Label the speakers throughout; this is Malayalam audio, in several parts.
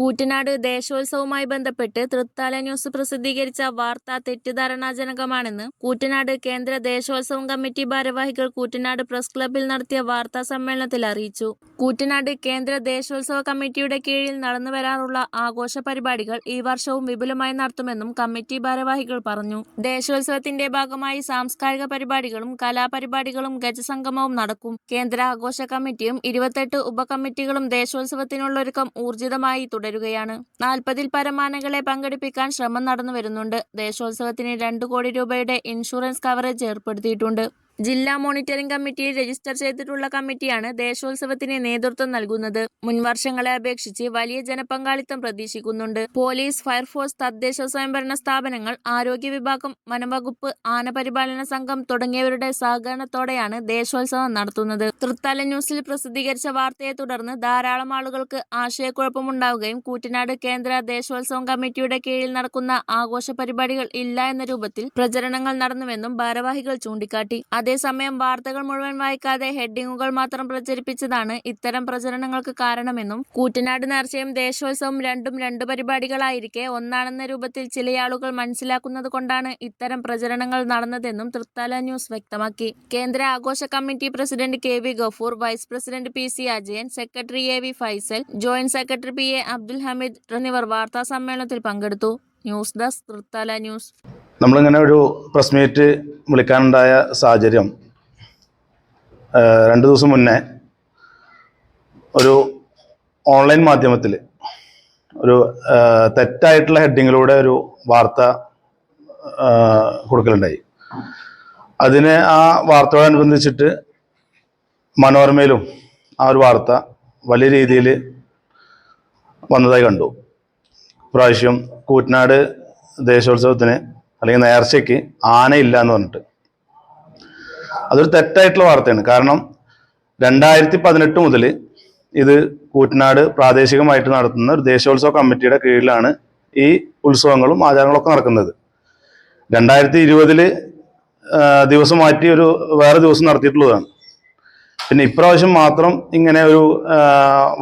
Speaker 1: കൂറ്റനാട് ദേശോത്സവവുമായി ബന്ധപ്പെട്ട് തൃത്താല ന്യൂസ് പ്രസിദ്ധീകരിച്ച വാർത്ത തെറ്റിദ്ധാരണാജനകമാണെന്ന് കൂറ്റനാട് കേന്ദ്ര ദേശോത്സവം കമ്മിറ്റി ഭാരവാഹികൾ കൂറ്റനാട് പ്രസ് ക്ലബിൽ നടത്തിയ വാർത്താ സമ്മേളനത്തിൽ അറിയിച്ചു. കൂറ്റനാട് കേന്ദ്ര ദേശോത്സവ കമ്മിറ്റിയുടെ കീഴിൽ നടന്നു വരാറുള്ള ആഘോഷ പരിപാടികൾ ഈ വർഷവും വിപുലമായി നടത്തുമെന്നും കമ്മിറ്റി ഭാരവാഹികൾ പറഞ്ഞു. ദേശോത്സവത്തിന്റെ ഭാഗമായി സാംസ്കാരിക പരിപാടികളും കലാപരിപാടികളും ഗജസംഗമവും നടക്കും. കേന്ദ്ര ആഘോഷ കമ്മിറ്റിയും ഇരുപത്തെട്ട് ഉപകമ്മിറ്റികളും ദേശോത്സവത്തിനുള്ളൊരുക്കം ഊർജിതമായി തുടരുകയാണ്. നാൽപ്പതിൽ പരം ആനകളെ പങ്കെടുപ്പിക്കാൻ ശ്രമം നടന്നു വരുന്നുണ്ട് ദേശോത്സവത്തിന് രണ്ടു കോടി രൂപയുടെ ഇൻഷുറൻസ് കവറേജ് ഏർപ്പെടുത്തിയിട്ടുണ്ട്. ജില്ലാ മോണിറ്ററിംഗ് കമ്മിറ്റിയിൽ രജിസ്റ്റർ ചെയ്തിട്ടുള്ള കമ്മിറ്റിയാണ് ദേശോത്സവത്തിന് നേതൃത്വം നൽകുന്നത്. മുൻവർഷങ്ങളെ അപേക്ഷിച്ച് വലിയ ജനപങ്കാളിത്തം പ്രതീക്ഷിക്കുന്നുണ്ട്. പോലീസ്, ഫയർഫോഴ്സ്, തദ്ദേശ സ്വയംഭരണ സ്ഥാപനങ്ങൾ, ആരോഗ്യ വിഭാഗം, വനംവകുപ്പ്, ആനപരിപാലന സംഘം തുടങ്ങിയവരുടെ സഹകരണത്തോടെയാണ് ദേശോത്സവം നടത്തുന്നത്. തൃത്താല ന്യൂസിൽ പ്രസിദ്ധീകരിച്ച വാർത്തയെ തുടർന്ന് ധാരാളം ആളുകൾക്ക് ആശയക്കുഴപ്പമുണ്ടാവുകയും കൂറ്റനാട് കേന്ദ്ര ദേശോത്സവം കമ്മിറ്റിയുടെ കീഴിൽ നടക്കുന്ന ആഘോഷ പരിപാടികൾ ഇല്ല എന്ന രൂപത്തിൽ പ്രചരണങ്ങൾ നടന്നുവെന്നും ഭാരവാഹികൾ ചൂണ്ടിക്കാട്ടി. അതേസമയം വാർത്തകൾ മുഴുവൻ വായിക്കാതെ ഹെഡിങ്ങുകൾ മാത്രം പ്രചരിപ്പിച്ചതാണ് ഇത്തരം പ്രചരണങ്ങൾക്ക് കാരണമെന്നും കൂറ്റനാട് നേർച്ചയും ദേശോത്സവം രണ്ടും രണ്ട് പരിപാടികളായിരിക്കെ ഒന്നാണെന്ന രൂപത്തിൽ ചിലയാളുകൾ മനസ്സിലാക്കുന്നത് കൊണ്ടാണ് ഇത്തരം പ്രചരണങ്ങൾ നടന്നതെന്നും തൃത്താല ന്യൂസ് വ്യക്തമാക്കി. കേന്ദ്ര ആഘോഷ committee president K V Gafoor, vice president P C Ajayan, secretary A V Faisal, joint secretary P A Abdul Hameed എന്നിവർ വാർത്താ സമ്മേളനത്തിൽ പങ്കെടുത്തു. ന്യൂസ് ഡെസ്ക് തൃത്താല ന്യൂസ്
Speaker 2: നമ്മളിങ്ങനെ ഒരു പ്രസ് മീറ്റ് വിളിക്കാനുണ്ടായ സാഹചര്യം രണ്ട് ദിവസം മുന്നേ ഒരു ഓൺലൈൻ മാധ്യമത്തിൽ ഒരു തെറ്റായിട്ടുള്ള ഹെഡിങ്ങിലൂടെ ഒരു വാർത്ത കൊടുക്കലുണ്ടായി. അതിന് ആ വാർത്തയോടനുബന്ധിച്ചിട്ട് മനോരമയിലും ആ ഒരു വാർത്ത വലിയ രീതിയിൽ വന്നതായി കണ്ടു. പ്രാവശ്യം കൂറ്റനാട് ദേശോത്സവത്തിന് അല്ലെങ്കിൽ നേർച്ചയ്ക്ക് ആനയില്ല എന്ന് പറഞ്ഞിട്ട്. അതൊരു തെറ്റായിട്ടുള്ള വാർത്തയാണ്. കാരണം രണ്ടായിരത്തി പതിനെട്ട് മുതൽ ഇത് കൂറ്റനാട് പ്രാദേശികമായിട്ട് നടത്തുന്ന ഒരു ദേശീയോത്സവ കമ്മിറ്റിയുടെ കീഴിലാണ് ഈ ഉത്സവങ്ങളും ആചാരങ്ങളൊക്കെ നടക്കുന്നത്. രണ്ടായിരത്തി ഇരുപതിൽ ദിവസം മാറ്റി ഒരു വേറെ ദിവസം നടത്തിയിട്ടുള്ളതാണ്. പിന്നെ ഇപ്രാവശ്യം മാത്രം ഇങ്ങനെ ഒരു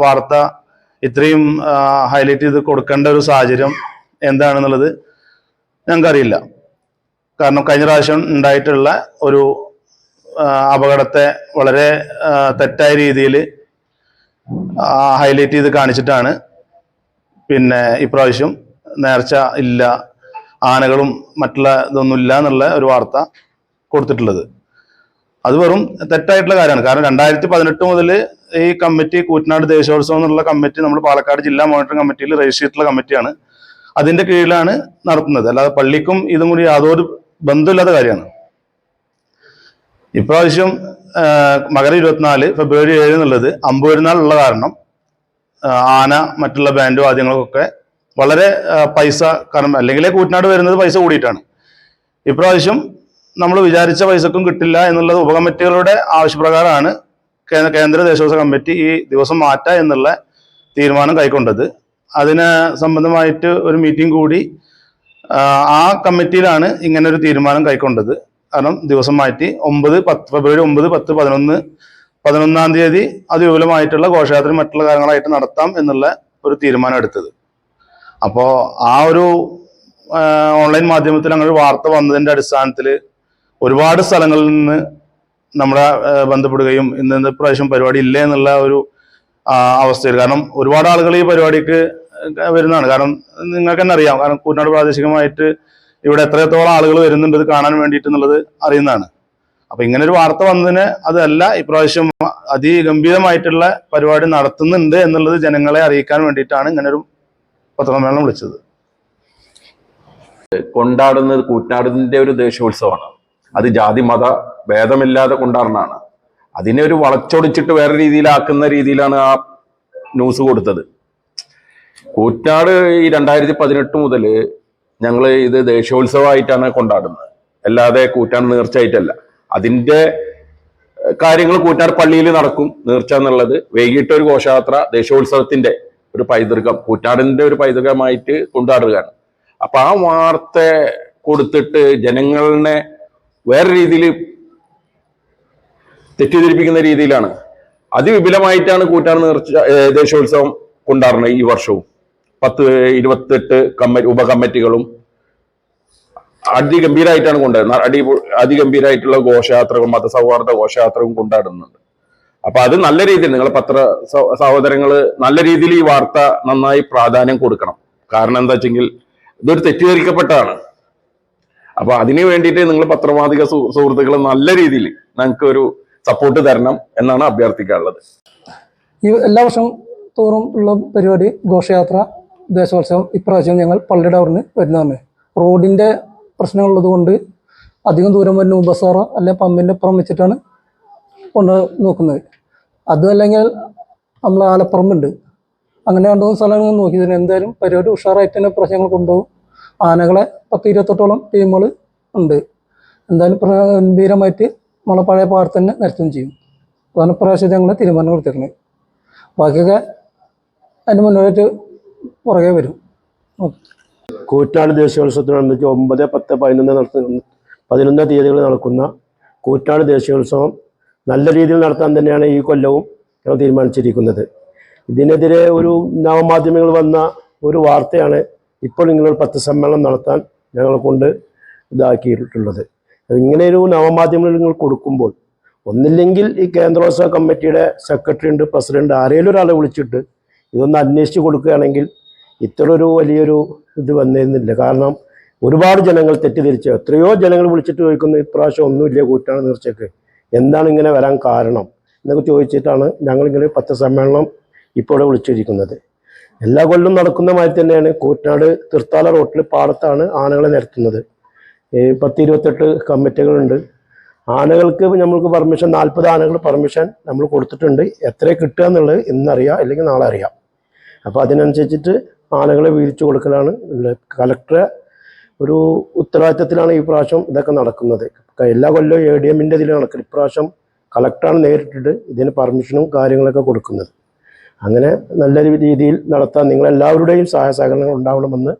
Speaker 2: വാർത്ത ഇത്രയും ഹൈലൈറ്റ് ചെയ്ത് കൊടുക്കേണ്ട ഒരു സാഹചര്യം എന്താണെന്നുള്ളത് ഞങ്ങൾക്കറിയില്ല. കാരണം കഴിഞ്ഞ പ്രാവശ്യം ഉണ്ടായിട്ടുള്ള ഒരു അപകടത്തെ വളരെ തെറ്റായ രീതിയിൽ ഹൈലൈറ്റ് ചെയ്ത് കാണിച്ചിട്ടാണ്. പിന്നെ ഇപ്രാവശ്യം നേർച്ച ഇല്ല ആനകളും മറ്റുള്ള ഇതൊന്നും ഇല്ല എന്നുള്ള ഒരു വാർത്ത കൊടുത്തിട്ടുള്ളത്. അത് വെറും തെറ്റായിട്ടുള്ള കാര്യമാണ്. കാരണം രണ്ടായിരത്തി പതിനെട്ട് മുതൽ ഈ കമ്മിറ്റി കൂറ്റനാട് ദേശോത്സവം എന്നുള്ള കമ്മിറ്റി നമ്മൾ പാലക്കാട് ജില്ലാ മോണിറ്ററിംഗ് കമ്മിറ്റിയിൽ രജിസ്റ്റർ ചെയ്തിട്ടുള്ള കമ്മിറ്റിയാണ്. അതിന്റെ കീഴിലാണ് നടത്തുന്നത്. അല്ലാതെ പള്ളിക്കും ഇതും കൂടി യാതൊരു ബന്ധമില്ലാത്ത കാര്യമാണ്. ഇപ്രാവശ്യം മകര ഇരുപത്തിനാല് ഫെബ്രുവരി ഏഴ് എന്നുള്ളത് അമ്പൂരിനാൾ ഉള്ള കാരണം ആന മറ്റുള്ള ബാൻഡ് വാദ്യങ്ങൾക്കൊക്കെ വളരെ പൈസ കാരണം അല്ലെങ്കിൽ കൂറ്റനാട് വരുന്നത് പൈസ കൂടിയിട്ടാണ്. ഇപ്രാവശ്യം നമ്മൾ വിചാരിച്ച പൈസക്കും കിട്ടില്ല എന്നുള്ളത് ഉപകമ്മിറ്റികളുടെ ആവശ്യപ്രകാരമാണ് കേന്ദ്ര ദേശോത്സവ കമ്മിറ്റി ഈ ദിവസം മാറ്റ എന്നുള്ള തീരുമാനം കൈക്കൊണ്ടത്. അതിന് സംബന്ധമായിട്ട് ഒരു മീറ്റിംഗ് കൂടി ആ, കമ്മിറ്റിയിലാണ് ഇങ്ങനെ ഒരു തീരുമാനം കൈക്കൊണ്ടത്. കാരണം ദിവസം മാറ്റി ഒമ്പത് പത്ത് ഫെബ്രുവരി ഒമ്പത് പത്ത് പതിനൊന്ന് പതിനൊന്നാം തീയതി അതിവിപുലമായിട്ടുള്ള ഘോഷയാത്ര മറ്റുള്ള കാര്യങ്ങളായിട്ട് നടത്താം എന്നുള്ള ഒരു തീരുമാനം എടുത്തത്. അപ്പോൾ ആ ഒരു ഓൺലൈൻ മാധ്യമത്തിൽ അങ്ങനെ വാർത്ത വന്നതിന്റെ അടിസ്ഥാനത്തിൽ ഒരുപാട് സ്ഥലങ്ങളിൽ നിന്ന് നമ്മളെ ബന്ധപ്പെടുകയും ഇന്ന് പ്രാവശ്യം പരിപാടി ഇല്ലേ എന്നുള്ള ഒരു അവസ്ഥയിൽ. കാരണം ഒരുപാട് ആളുകൾ ഈ പരിപാടിക്ക് വരുന്നതാണ്. കാരണം നിങ്ങൾക്ക് തന്നെ അറിയാം. കാരണം കൂറ്റനാട് പ്രാദേശികമായിട്ട് ഇവിടെ എത്രത്തോളം ആളുകൾ വരുന്നുണ്ട് ഇത് കാണാൻ വേണ്ടിയിട്ട് എന്നുള്ളത് അറിയുന്നതാണ്. അപ്പൊ ഇങ്ങനെ ഒരു വാർത്ത വന്നതിന് അതല്ല ഇപ്രാവശ്യം അതിഗംഭീരമായിട്ടുള്ള പരിപാടി നടത്തുന്നുണ്ട് എന്നുള്ളത് ജനങ്ങളെ അറിയിക്കാൻ വേണ്ടിയിട്ടാണ് ഇങ്ങനെ ഒരു പത്രസമ്മേളനം വിളിച്ചത്.
Speaker 3: കൊണ്ടാടുന്നത് കൂറ്റനാടിന്റെ ഒരു ദേശീയോത്സവമാണ് അത് ജാതി മത ഭേദമില്ലാതെ കൊണ്ടാടുന്നതാണ്. അതിനെ ഒരു വളച്ചൊടിച്ചിട്ട് വേറെ രീതിയിലാക്കുന്ന രീതിയിലാണ് ആ ന്യൂസ് കൊടുത്തത്. കൂറ്റനാട് ഈ രണ്ടായിരത്തി പതിനെട്ട് മുതൽ ഞങ്ങൾ ഇത് ദേശീയോത്സവമായിട്ടാണ് കൊണ്ടാടുന്നത്. അല്ലാതെ കൂറ്റാട് നേർച്ചയായിട്ടല്ല. അതിന്റെ കാര്യങ്ങൾ കൂറ്റാട് പള്ളിയിൽ നടക്കും നേർച്ച എന്നുള്ളത് വൈകിട്ട് ഒരു ഘോഷയാത്ര ദേശോത്സവത്തിന്റെ ഒരു പൈതൃകം കൂറ്റാടിന്റെ ഒരു പൈതൃകമായിട്ട് കൊണ്ടാടുകയാണ്. അപ്പൊ ആ വാർത്ത കൊടുത്തിട്ട് ജനങ്ങളെ വേറെ രീതിയിൽ തെറ്റിദ്ധരിപ്പിക്കുന്ന രീതിയിലാണ്. അതിവിപുലമായിട്ടാണ് കൂറ്റാണ് നേർച്ച ദേശോത്സവം കൊണ്ടാടുന്നത് ഈ വർഷവും. പത്ത് ഇരുപത്തെട്ട് കമ്മിറ്റി ഉപകമ്മിറ്റികളും അതിഗംഭീരമായിട്ടാണ് കൊണ്ടുവരുന്നത് അടി അതിഗംഭീരമായിട്ടുള്ള ഘോഷയാത്രകളും മതസൗഹാർദ്ദ ഘോഷയാത്രകളും കൊണ്ടാടുന്നുണ്ട്. അപ്പൊ അത് നല്ല രീതിയിൽ നിങ്ങൾ പത്ര സഹോദരങ്ങൾ നല്ല രീതിയിൽ ഈ വാർത്ത നന്നായി പ്രാധാന്യം കൊടുക്കണം. കാരണം എന്താ വെച്ചെങ്കിൽ ഇതൊരു തെറ്റിദ്ധരിക്കപ്പെട്ടതാണ്. അപ്പൊ അതിനു വേണ്ടിയിട്ട് നിങ്ങൾ പത്രമാധിക സുഹൃത്തുക്കൾ നല്ല രീതിയിൽ ഞങ്ങൾക്ക് ഒരു സപ്പോർട്ട് തരണം എന്നാണ് അഭ്യർത്ഥിക്കാനുള്ളത്.
Speaker 4: ഈ എല്ലാ വർഷം തോറും ഉള്ള പരിപാടി ഘോഷയാത്ര ദേശോത്സവം ഇപ്രാവശ്യം ഞങ്ങൾ പള്ളിയുടെ അവിടുന്ന് വരുന്നതാണ്. റോഡിന്റെ പ്രശ്നമുള്ളത് കൊണ്ട് അധികം ദൂരം വരുന്ന ബസാറോ അല്ലെ പമ്പിന്റെ അപ്പുറം വെച്ചിട്ടാണ് കൊണ്ട് നോക്കുന്നത്. അതല്ലെങ്കിൽ നമ്മൾ ആലപ്പുറമുണ്ട്. അങ്ങനെ രണ്ടു മൂന്ന് സ്ഥലങ്ങൾ നോക്കി തന്നെ എന്തായാലും പരിപാടി ഉഷാറായിട്ട് തന്നെ പ്രശ്നങ്ങൾ കൊണ്ടുപോകും. ആനകളെ പത്ത് ഇരുപത്തെട്ടോളം ടീമുകൾ ഉണ്ട്. എന്തായാലും ഗംഭീരമായിട്ട് നമ്മളെ പഴയ പാടത്ത് തന്നെ നിരത്തുകയും ചെയ്യും. അതാണ് പ്രാവശ്യം ഞങ്ങൾ തീരുമാനം കൊടുത്തിരുന്നത് ബാക്കിയൊക്കെ അതിന് മുന്നോട്ട് പുറകെ വരും.
Speaker 5: കൂറ്റാട് ദേശീയോത്സവത്തിനനുബന്ധിച്ച് ഒമ്പത് പത്ത് പതിനൊന്ന് നടത്തുന്ന പതിനൊന്ന് തീയതികളിൽ നടക്കുന്ന കൂറ്റാട് ദേശീയോത്സവം നല്ല രീതിയിൽ നടത്താൻ തന്നെയാണ് ഈ കൊല്ലവും ഞങ്ങൾ തീരുമാനിച്ചിരിക്കുന്നത്. ഇതിനെതിരെ ഒരു നവമാധ്യമങ്ങൾ വന്ന ഒരു വാർത്തയാണ് ഇപ്പോൾ നിങ്ങളൊരു പത്ത് സമ്മേളനം നടത്താൻ ഞങ്ങളെ കൊണ്ട് ഇതാക്കിയിട്ടുള്ളത്. ഇങ്ങനെ ഒരു നവമാധ്യമങ്ങൾ നിങ്ങൾ കൊടുക്കുമ്പോൾ ഒന്നില്ലെങ്കിൽ ഈ കേന്ദ്രോത്സവ കമ്മിറ്റിയുടെ സെക്രട്ടറി ഉണ്ട് പ്രസിഡന്റ് ആരെങ്കിലും ഒരാളെ വിളിച്ചിട്ട് ഇതൊന്ന് അന്വേഷിച്ച് കൊടുക്കുകയാണെങ്കിൽ ഇത്ര ഒരു വലിയൊരു ഇത് വന്നിരുന്നില്ല കാരണം ഒരുപാട് ജനങ്ങൾ തെറ്റിദ്ധരിച്ച്. എത്രയോ ജനങ്ങൾ വിളിച്ചിട്ട് ചോദിക്കുന്നു ഇപ്രാവശ്യം ഒന്നുമില്ല കൂറ്റാണ് നേർച്ചയ്ക്ക് എന്താണ് ഇങ്ങനെ വരാൻ കാരണം? എന്നൊക്കെ ചോദിച്ചിട്ടാണ് ഞങ്ങളിങ്ങനെ പത്ര സമ്മേളനം ഇപ്പോൾ വിളിച്ചിരിക്കുന്നത്. എല്ലാ കൊല്ലം നടക്കുന്ന മാതിരി തന്നെയാണ്. കൂറ്റനാട് തീർത്ഥാല റോട്ടിൽ പാടത്താണ് ആനകളെ നിരത്തുന്നത്. പത്ത് ഇരുപത്തെട്ട് കമ്മിറ്റികളുണ്ട്. ആനകൾക്ക് നമ്മൾക്ക് പെർമിഷൻ നാൽപ്പത് ആനകൾ പെർമിഷൻ നമ്മൾ കൊടുത്തിട്ടുണ്ട്. എത്ര കിട്ടുക എന്നുള്ളത് ഇന്നറിയാം അല്ലെങ്കിൽ നാളെ അറിയാം. അപ്പോൾ അതിനനുസരിച്ചിട്ട് ആനകളെ വീതിച്ചു കൊടുക്കലാണ് കലക്ടറെ ഒരു ഉത്തരവാദിത്തത്തിലാണ് ഈ പ്രാവശ്യം ഇതൊക്കെ നടക്കുന്നത്. എല്ലാ കൊല്ലവും എ ഡി എമ്മിന്റെ ഇതിൽ നടക്കുന്നത് ഇപ്രാവശ്യം കളക്ടറാണ് നേരിട്ടിട്ട് ഇതിന് പെർമിഷനും കാര്യങ്ങളൊക്കെ കൊടുക്കുന്നത്. അങ്ങനെ നല്ല രീതിയിൽ നടത്താൻ നിങ്ങളെല്ലാവരുടെയും സഹായ സഹകരണങ്ങൾ ഉണ്ടാവണമെന്ന്